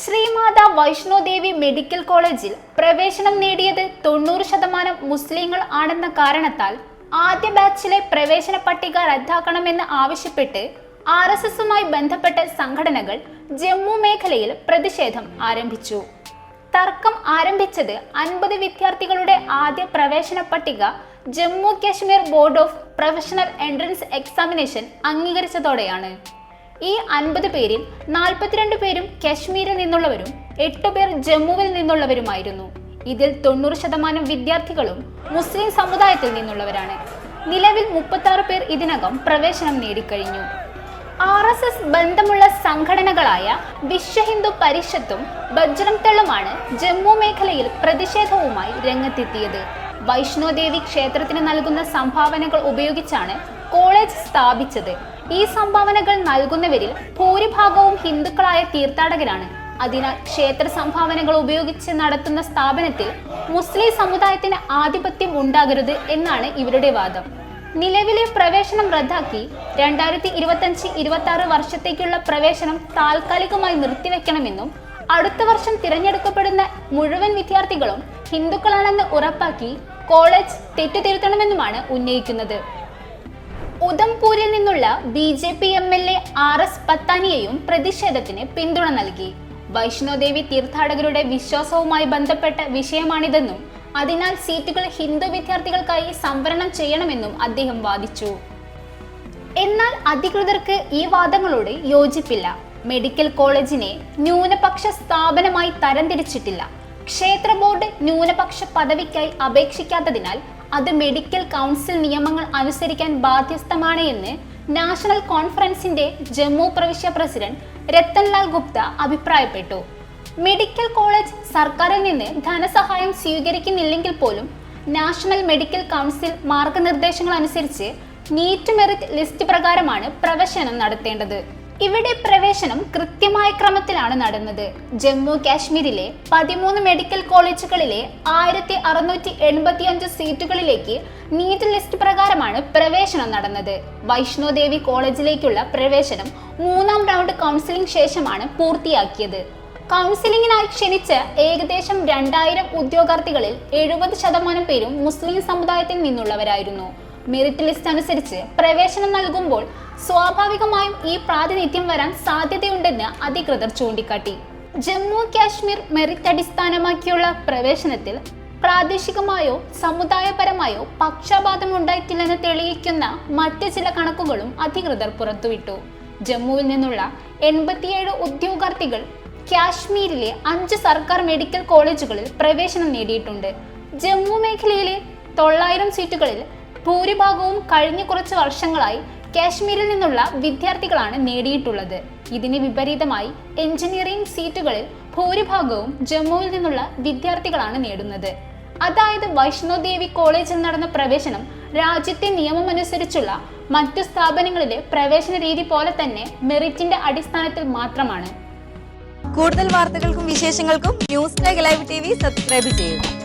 Shrimata Vaishno Devi medical കോളേജിൽ പ്രവേശനം നേടിയത് തൊണ്ണൂറ് ശതമാനം മുസ്ലിങ്ങൾ ആണെന്ന കാരണത്താൽ ആദ്യ ബാച്ചിലെ പ്രവേശന പട്ടിക റദ്ദാക്കണമെന്ന് ആവശ്യപ്പെട്ട് ആർ എസ് എസുമായി ബന്ധപ്പെട്ട സംഘടനകൾ ജമ്മു മേഖലയിൽ പ്രതിഷേധം ആരംഭിച്ചു. തർക്കം ആരംഭിച്ചത് അൻപത് വിദ്യാർത്ഥികളുടെ ആദ്യ പ്രവേശന പട്ടിക Jammu Kashmir board of professional entrance examination അംഗീകരിച്ചതോടെയാണ്. ഈ അൻപത് പേരിൽ നാൽപ്പത്തിരണ്ട് പേരും കശ്മീരിൽ നിന്നുള്ളവരും എട്ട് പേർ ജമ്മുവിൽ നിന്നുള്ളവരുമായിരുന്നു. ഇതിൽ തൊണ്ണൂറ് ശതമാനം വിദ്യാർത്ഥികളും മുസ്ലിം സമുദായത്തിൽ നിന്നുള്ളവരാണ്. നിലവിൽ മുപ്പത്തി പേർ ഇതിനകം പ്രവേശനം നേടിക്കഴിഞ്ഞു. ആർ എസ് എസ് ബന്ധമുള്ള സംഘടനകളായ വിശ്വ ഹിന്ദു പരിഷത്തും ബജ്രംഗ് തള്ളുമാണ് ജമ്മു മേഖലയിൽ പ്രതിഷേധവുമായി രംഗത്തെത്തിയത്. വൈഷ്ണോദേവി ക്ഷേത്രത്തിന് നൽകുന്ന സംഭാവനകൾ ഉപയോഗിച്ചാണ് കോളേജ് സ്ഥാപിച്ചത്. ഈ സംഭാവനകൾ നൽകുന്നവരിൽ ഭൂരിഭാഗവും ഹിന്ദുക്കളായ തീർത്ഥാടകരാണ്. അതിനാൽ ക്ഷേത്ര സംഭാവനകൾ ഉപയോഗിച്ച് നടത്തുന്ന സ്ഥാപനത്തിൽ മുസ്ലിം സമുദായത്തിന് ആധിപത്യം ഉണ്ടാകരുത് എന്നാണ് ഇവരുടെ വാദം. നിലവിലെ പ്രവേശനം റദ്ദാക്കി രണ്ടായിരത്തി ഇരുപത്തഞ്ച് ഇരുപത്തി ആറ് വർഷത്തേക്കുള്ള പ്രവേശനം താൽക്കാലികമായി നിർത്തിവെക്കണമെന്നും അടുത്ത വർഷം തിരഞ്ഞെടുക്കപ്പെടുന്ന മുഴുവൻ വിദ്യാർത്ഥികളും ഹിന്ദുക്കളാണെന്ന് ഉറപ്പാക്കി കോളേജ് തെറ്റുതിരുത്തണമെന്നുമാണ് ഉന്നയിക്കുന്നത്. ഉദംപൂരിൽ നിന്നുള്ള B J P M L A R S പത്താനിയെയും പ്രതിഷേധത്തിന് പിന്തുണ നൽകി. വൈഷ്ണോദേവി തീർത്ഥാടകരുടെ വിശ്വാസവുമായി ബന്ധപ്പെട്ട വിഷയമാണിതെന്നും അതിനാൽ സീറ്റുകൾ ഹിന്ദു വിദ്യാർത്ഥികൾക്കായി സംവരണം ചെയ്യണമെന്നും അദ്ദേഹം വാദിച്ചു. എന്നാൽ അധികൃതർക്ക് ഈ വാദങ്ങളോട് യോജിപ്പില്ല. മെഡിക്കൽ കോളേജിനെ ന്യൂനപക്ഷ സ്ഥാപനമായി തരംതിരിച്ചിട്ടില്ല. ക്ഷേത്ര ബോർഡ് ന്യൂനപക്ഷ പദവിക്കായി അപേക്ഷിക്കാത്തതിനാൽ അത് മെഡിക്കൽ കൗൺസിൽ നിയമങ്ങൾ അനുസരിക്കാൻ ബാധ്യസ്ഥമാണ് എന്ന് നാഷണൽ കോൺഫറൻസിന്റെ ജമ്മു പ്രവിശ്യ പ്രസിഡന്റ് രത്തൻലാൽ ഗുപ്ത അഭിപ്രായപ്പെട്ടു. മെഡിക്കൽ കോളേജ് സർക്കാരിൽ നിന്ന് ധനസഹായം സ്വീകരിക്കുന്നില്ലെങ്കിൽ പോലും നാഷണൽ മെഡിക്കൽ കൗൺസിൽ മാർഗനിർദ്ദേശങ്ങൾ അനുസരിച്ച് നീറ്റ് മെറിറ്റ് ലിസ്റ്റ് പ്രകാരമാണ് പ്രവേശനം നടത്തേണ്ടത്. ഇവിടെ പ്രവേശനം കൃത്യമായ ക്രമത്തിലാണ് നടന്നത്. ജമ്മു കാശ്മീരിലെ പതിമൂന്ന് മെഡിക്കൽ കോളേജുകളിലെ ആയിരത്തി അറുന്നൂറ്റി എൺപത്തി അഞ്ച് സീറ്റുകളിലേക്ക് നീറ്റ് ലിസ്റ്റ് പ്രകാരമാണ് പ്രവേശനം നടന്നത്. വൈഷ്ണോദേവി കോളേജിലേക്കുള്ള പ്രവേശനം മൂന്നാം റൗണ്ട് കൗൺസിലിംഗ് ശേഷമാണ് പൂർത്തിയാക്കിയത്. കൗൺസിലിംഗിനായി ക്ഷണിച്ച ഏകദേശം രണ്ടായിരം ഉദ്യോഗാർത്ഥികളിൽ എഴുപത് ശതമാനം പേരും മുസ്ലിം സമുദായത്തിൽ നിന്നുള്ളവരായിരുന്നു. മെറിറ്റ് ലിസ്റ്റ് അനുസരിച്ച് പ്രവേശനം നൽകുമ്പോൾ സ്വാഭാവികമായും ഈ പ്രാതിനിധ്യം വരാൻ സാധ്യതയുണ്ടെന്ന് അധികൃതർ ചൂണ്ടിക്കാട്ടി. ജമ്മു കാശ്മീർ മെറിറ്റ് അടിസ്ഥാനമാക്കിയുള്ള പ്രവേശനത്തിൽ പ്രാദേശികമായോ സമുദായപരമായോ പക്ഷപാതം ഉണ്ടായിട്ടില്ലെന്ന് തെളിയിക്കുന്ന മറ്റ് ചില കണക്കുകളും അധികൃതർ പുറത്തുവിട്ടു. ജമ്മുവിൽ നിന്നുള്ള എൺപത്തിയേഴ് ഉദ്യോഗാർത്ഥികൾ കാശ്മീരിലെ അഞ്ച് സർക്കാർ മെഡിക്കൽ കോളേജുകളിൽ പ്രവേശനം നേടിയിട്ടുണ്ട്. ജമ്മു മേഖലയിലെ തൊള്ളായിരം സീറ്റുകളിൽ ഭൂരിഭാഗവും കഴിഞ്ഞ കുറച്ച് വർഷങ്ങളായി കാശ്മീരിൽ നിന്നുള്ള വിദ്യാർത്ഥികളാണ് നേടിയിട്ടുള്ളത്. ഇതിന് വിപരീതമായി എഞ്ചിനീയറിംഗ് സീറ്റുകളിൽ ഭൂരിഭാഗവും ജമ്മുവിൽ നിന്നുള്ള വിദ്യാർത്ഥികളാണ് നേടുന്നത്. അതായത് വൈഷ്ണോദേവി കോളേജിൽ നടന്ന പ്രവേശനം രാജ്യത്തെ നിയമമനുസരിച്ചുള്ള മറ്റു സ്ഥാപനങ്ങളിലെ പ്രവേശന രീതി പോലെ തന്നെ മെറിറ്റിന്റെ അടിസ്ഥാനത്തിൽ മാത്രമാണ്. കൂടുതൽ വാർത്തകൾക്കും വിശേഷങ്ങൾക്കും ന്യൂസ് ലൈവ് സബ്സ്ക്രൈബ് ചെയ്യുക.